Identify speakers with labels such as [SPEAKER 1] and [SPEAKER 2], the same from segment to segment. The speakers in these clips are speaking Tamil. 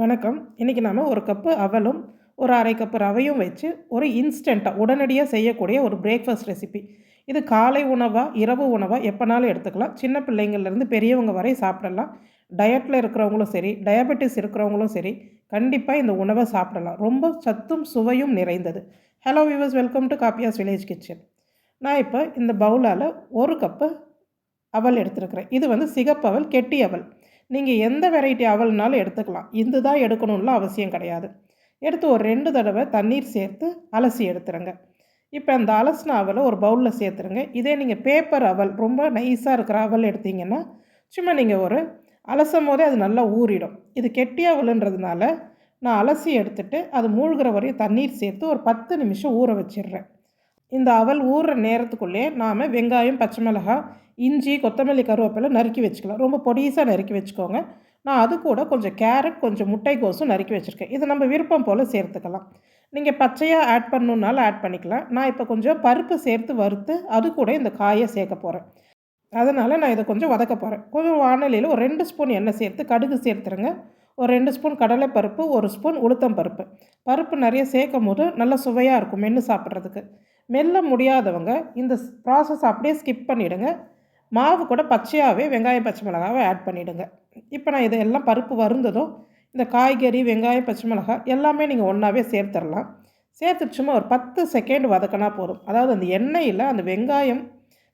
[SPEAKER 1] வணக்கம். இன்றைக்கி நாம் ஒரு கப்பு அவலும் ஒரு அரை கப்பு ரவையும் வச்சு ஒரு இன்ஸ்டண்ட்டாக உடனடியாக செய்யக்கூடிய ஒரு பிரேக்ஃபாஸ்ட் ரெசிபி இது காலை உணவாக இரவு உணவாக எப்போனாலும் எடுத்துக்கலாம். சின்ன பிள்ளைங்கள்லேருந்து பெரியவங்க வரை சாப்பிடலாம். டயட்டில் இருக்கிறவங்களும் சரி டயபெட்டிஸ் இருக்கிறவங்களும் சரி கண்டிப்பாக இந்த உணவை சாப்பிடலாம். ரொம்ப சத்தும் சுவையும் நிறைந்தது. Hello viewers welcome to காப்பியாஸ் village kitchen நான் இப்போ இந்த பவுலால் ஒரு கப்பு அவல் எடுத்துருக்கிறேன். இது வந்து சிகப்பு அவல் கெட்டி அவல் நீங்கள் எந்த வெரைட்டி அவல்னாலும் எடுத்துக்கலாம். இந்து தான் எடுக்கணும்லாம் அவசியம் கிடையாது. எடுத்து ஒரு ரெண்டு தடவை தண்ணீர் சேர்த்து அலசி எடுத்துருங்க. இப்போ அந்த அலசின அவலை ஒரு பவுலில் சேர்த்துருங்க. இதே நீங்கள் பேப்பர் அவல் ரொம்ப நைஸாக இருக்கிற அவல் எடுத்தீங்கன்னா சும்மா நீங்கள் ஒரு அலசும் போதே அது நல்லா ஊறிடும். இது கெட்டி அவலுன்றதுனால நான் அலசி எடுத்துட்டு அது மூழ்கிற வரையும் தண்ணீர் சேர்த்து ஒரு பத்து நிமிஷம் ஊற வச்சிடுறேன். இந்த அவல் ஊறுற நேரத்துக்குள்ளே நாம் வெங்காயம் பச்சை மிளகாய் இஞ்சி கொத்தமல்லி கருவேப்பிலை நறுக்கி வச்சுக்கலாம். ரொம்ப பொடிசாக நறுக்கி வச்சுக்கோங்க. நான் அது கூட கொஞ்சம் கேரட் கொஞ்சம் முட்டைக்கோசும் நறுக்கி வச்சுருக்கேன். இது நம்ம விருப்பம் போல் சேர்த்துக்கலாம். நீங்கள் பச்சையாக ஆட் பண்ணணுன்னாலும் ஆட் பண்ணிக்கலாம். நான் இப்போ கொஞ்சம் பருப்பு சேர்த்து வறுத்து அது கூட இந்த காயை சேர்க்க போகிறேன் அதனால் நான் இதை கொஞ்சம் வதக்க போகிறேன் கொஞ்சம் வானலியில் ஒரு ரெண்டு ஸ்பூன் எண்ணெய் சேர்த்து கடுகு சேர்த்துருங்க. ஒரு ரெண்டு ஸ்பூன் கடலைப்பருப்பு ஒரு ஸ்பூன் உளுத்தம் பருப்பு. பருப்பு நிறைய சேர்க்கும் போது நல்ல சுவையாக இருக்கும் மென்று சாப்பிட்றதுக்கு. மெல்ல முடியாதவங்க இந்த ப்ராசஸ் அப்படியே ஸ்கிப் பண்ணிவிடுங்க மாவு கூட பச்சையாகவே வெங்காயம் பச்சை மிளகாவை ஆட் பண்ணிவிடுங்க இப்போ நான் இதெல்லாம் பருப்பு வருந்ததும் இந்த காய்கறி வெங்காயம் பச்சை மிளகாய் எல்லாமே நீங்கள் ஒன்றாவே சேர்த்துடலாம். சேர்த்துட்டு சும்மா ஒரு பத்து செகண்ட் வதக்கினா போதும். அதாவது அந்த எண்ணெயில் அந்த வெங்காயம்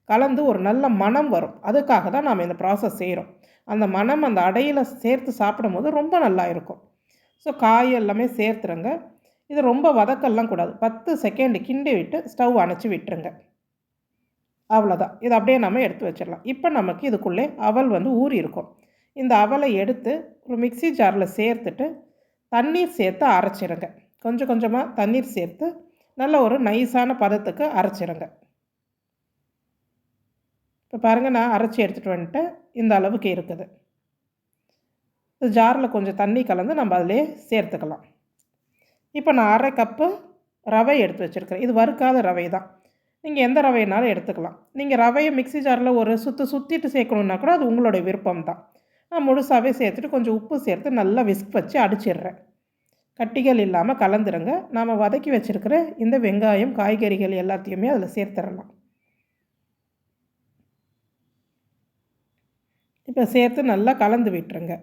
[SPEAKER 1] கலந்து ஒரு நல்ல மனம் வரும். அதுக்காக தான் நாம் இந்த ப்ராசஸ் செய்கிறோம் அந்த மனம் அந்த அடையில் சேர்த்து சாப்பிடும் போது ரொம்ப நல்லா இருக்கும். ஸோ காய் எல்லாமே சேர்த்துருங்க. இது ரொம்ப வதக்கல்லாம் கூடாது. பத்து செகண்ட் கிண்டி விட்டு ஸ்டவ் அணைச்சி விட்டுருங்க. அவ்வளோதான் இதை அப்படியே நம்ம எடுத்து வச்சிடலாம். இப்போ நமக்கு இதுக்குள்ளே அவல் வந்து ஊறி இருக்கும். இந்த அவலை எடுத்து ஒரு மிக்சி ஜாரில் சேர்த்துட்டு தண்ணீர் சேர்த்து அரைச்சிருங்க. கொஞ்சம் கொஞ்சமாக தண்ணீர் சேர்த்து நல்ல ஒரு நைஸான பதத்துக்கு அரைச்சிருங்க. இப்போ பாருங்கள் நான் அரைச்சி எடுத்துகிட்டு வந்துட்டு இந்த அளவுக்கு இருக்குது. இந்த ஜாரில் கொஞ்சம் தண்ணி கலந்து நம்ம அதிலே சேர்த்துக்கலாம். இப்போ நான் அரை கப்பு ரவை எடுத்து வச்சுருக்கிறேன். இது வறுக்காத ரவை தான் நீங்கள் எந்த ரவைனாலும் எடுத்துக்கலாம். நீங்கள் ரவையை மிக்சி ஜாரில் ஒரு சுற்று சுற்றிட்டு சேர்க்கணுன்னா கூட அது உங்களுடைய விருப்பம் தான் நான் முழுசாகவே சேர்த்துட்டு கொஞ்சம் உப்பு சேர்த்து நல்லா விஸ்க் வச்சு அடிச்சிடுறேன். கட்டிகள் இல்லாமல் கலந்துருங்க. நாம் வதக்கி வச்சுருக்கிற இந்த வெங்காயம் காய்கறிகள் எல்லாத்தையுமே அதில் சேர்த்துடலாம். இப்போ சேர்த்து நல்லா கலந்து விட்டுருங்க.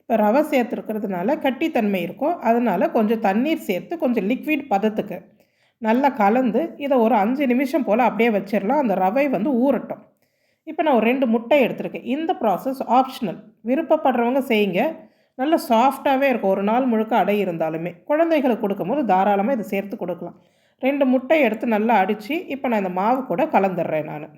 [SPEAKER 1] இப்போ ரவை சேர்த்துருக்கிறதுனால கட்டித்தன்மை இருக்கும். அதனால் கொஞ்சம் தண்ணீர் சேர்த்து கொஞ்சம் லிக்விட் பதத்துக்கு நல்லா கலந்து இதை ஒரு அஞ்சு நிமிஷம் போல் அப்படியே வச்சிடலாம் அந்த ரவை வந்து ஊறட்டும். இப்போ நான் ஒரு ரெண்டு முட்டை எடுத்திருக்கேன். இந்த ப்ராசஸ் ஆப்ஷனல் விருப்பப்படுறவங்க செய்யுங்க. நல்ல சாஃப்டாகவே இருக்கும். ஒரு நாள் முழுக்க அடை இருந்தாலுமே. குழந்தைகளுக்கு கொடுக்கும்போது தாராளமாக இதை சேர்த்து கொடுக்கலாம். ரெண்டு முட்டை எடுத்து நல்லா அடித்து இப்போ நான் இந்த மாவு கூட கலந்துடுறேன் நான்.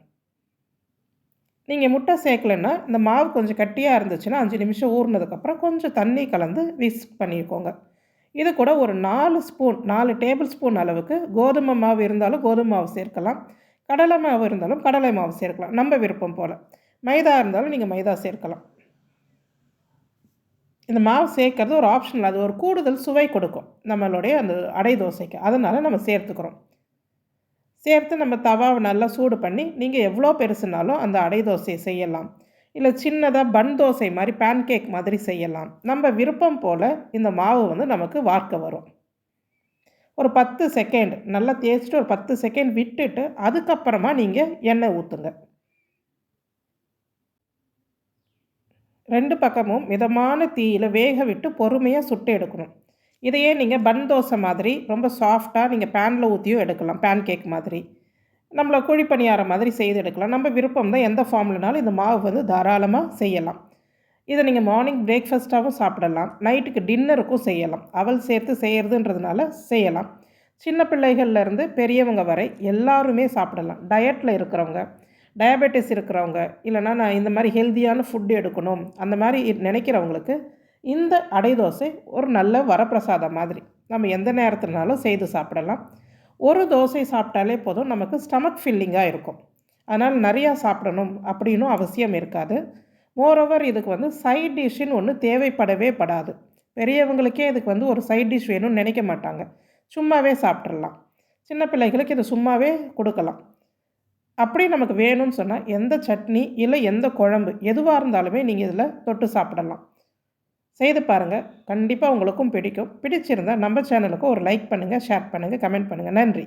[SPEAKER 1] நீங்கள் முட்டை சேர்க்கலைன்னா இந்த மாவு கொஞ்சம் கட்டியாக இருந்துச்சுன்னா அஞ்சு நிமிஷம் ஊறினதுக்கப்புறம் கொஞ்சம் தண்ணி கலந்து விஸ்க் பண்ணிக்கோங்க. இது கூட ஒரு நாலு ஸ்பூன் நாலு டேபிள் ஸ்பூன் அளவுக்கு கோதுமை மாவு இருந்தாலும் கோதுமை மாவு சேர்க்கலாம். கடலை மாவு இருந்தாலும் கடலை மாவு சேர்க்கலாம். நம்ம விருப்பம் போல். மைதா இருந்தாலும் நீங்கள் மைதா சேர்க்கலாம். இந்த மாவு சேர்க்கறது ஒரு ஆப்ஷனல் அது ஒரு கூடுதல் சுவை கொடுக்கும். நம்மளுடைய அந்த அடை தோசைக்கு. அதனால் நம்ம சேர்த்துக்கிறோம். சேர்த்து நம்ம தவாவை நல்லா சூடு பண்ணி நீங்கள் எவ்வளோ பெருசுனாலும் அந்த அடை தோசையை செய்யலாம். இல்லை சின்னதாக பன் தோசை மாதிரி பேன் கேக் மாதிரி செய்யலாம். நம்ம விருப்பம் போல் இந்த மாவு வந்து நமக்கு வார்க்க வரும். ஒரு பத்து செகண்ட் நல்லா தேய்ச்சிட்டு ஒரு பத்து செகண்ட் விட்டுட்டு அதுக்கப்புறமா நீங்கள் எண்ணெய் ஊற்றுங்க ரெண்டு பக்கமும் மிதமான தீயில் வேக விட்டு பொறுமையாக சுட்டு எடுக்கணும். இதையே நீங்கள் பன் தோசை மாதிரி ரொம்ப சாஃப்டாக நீங்கள் பேனில் ஊற்றியும் எடுக்கலாம் பேன் கேக் மாதிரி. நம்மளை குழி பணியாரம் மாதிரி செய்து எடுக்கலாம். நம்ம விருப்பம் தான் எந்த ஃபார்ம்லனாலும் இந்த மாவு வந்து தாராளமாக செய்யலாம். இதை நீங்கள் மார்னிங் பிரேக்ஃபாஸ்ட்டாகவும் சாப்பிடலாம். நைட்டுக்கு டின்னருக்கும் செய்யலாம். அவள் சேர்த்து செய்கிறதுன்றதுனால செய்யலாம். சின்ன பிள்ளைகள்லேருந்து பெரியவங்க வரை எல்லாருமே சாப்பிடலாம். டயட்டில் இருக்கிறவங்க டயபெட்டிஸ் இருக்கிறவங்க இல்லைனா நான் இந்த மாதிரி ஹெல்த்தியான ஃபுட்டு எடுக்கணும் அந்த மாதிரி நினைக்கிறவங்களுக்கு இந்த அடை தோசை ஒரு நல்ல வரப்பிரசாதம் மாதிரி. நம்ம எந்த நேரத்துலனாலும் செய்து சாப்பிடலாம். ஒரு தோசை சாப்பிட்டாலே போதும் நமக்கு ஸ்டமக் ஃபில்லிங்காக இருக்கும். அதனால் நிறையா சாப்பிடணும் அப்படின்னும் அவசியம் இருக்காது. மோரோவர் இதுக்கு வந்து சைட் டிஷ்ஷுன்னு ஒன்று தேவைப்படவே படாது. பெரியவங்களுக்கே இதுக்கு வந்து ஒரு சைட் டிஷ் வேணும்னு நினைக்க மாட்டாங்க. சும்மாவே சாப்பிட்றலாம் சின்ன பிள்ளைகளுக்கு இதை சும்மாவே கொடுக்கலாம். அப்படி நமக்கு வேணும்னு சொன்னால் எந்த சட்னி இல்லை எந்த குழம்பு எதுவாக இருந்தாலுமே நீங்கள் இதில் தொட்டு சாப்பிடலாம். செய்து பாருங்கள் கண்டிப்பாக உங்களுக்கும் பிடிக்கும். பிடிச்சிருந்தால் நம்ம சேனலுக்கு ஒரு லைக் பண்ணுங்கள் ஷேர் பண்ணுங்கள் கமெண்ட் பண்ணுங்கள் நன்றி.